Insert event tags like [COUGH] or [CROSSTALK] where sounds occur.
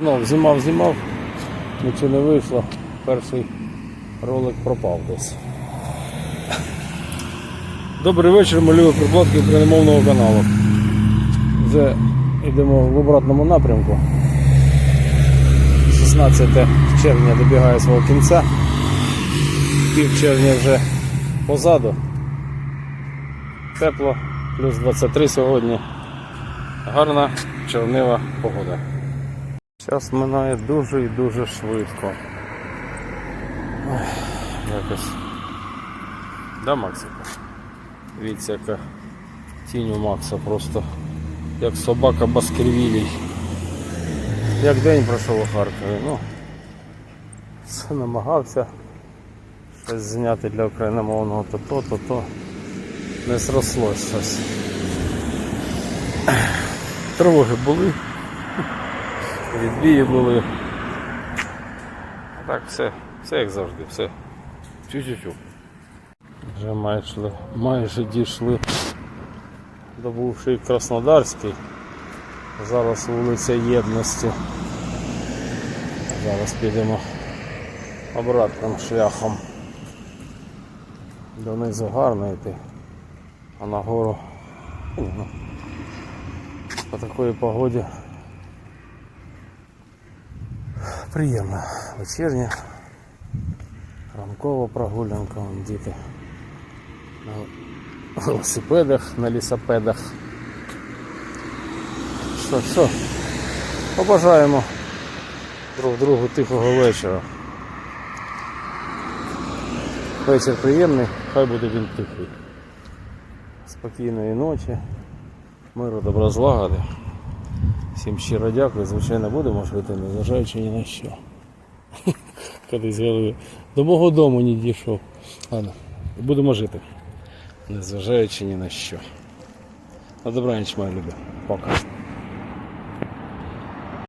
Знов знімав, знімав, нічого не вийшло. Перший ролик пропав десь. Добрий вечір, малюю прикладки україномовного каналу. Вже йдемо в обратному напрямку. 16 червня добігає свого кінця. Пів червня вже позаду. Тепло, плюс 23 сьогодні. Гарна червнева погода. Час минає дуже і дуже швидко. Ой, якось. Да, Максику? Дивіться, яка тінь у Макса просто як собака Баскервілій. Як день пройшов у Харкові. Ну, все намагався щось зняти для україномовного то то, то то. Не зрослось щось. Тривоги були. Відбії були. Так, все, все як завжди, все. Чу-чу-чу. Вже майже, майже дійшли до бувшої Краснодарський. Зараз вулиця Єдності. Зараз підемо обратним шляхом. Донизу гарно йти, а нагору ну, по такої погоді приємна вечірня, ранкова прогулянка, діти на велосипедах, на лісопедах. Що, що, побажаємо друг другу тихого вечора. Вечір приємний, хай буде він тихий. Спокійної ночі, миру, добра злагоди. Всім щиро дякую, звичайно, будемо жити, незважаючи ні на що. [LAUGHS] Кудись голови. До мого дому не дійшов. Ладно, будемо жити. Незважаючи ні на що. На добраніч, мої любі. Пока.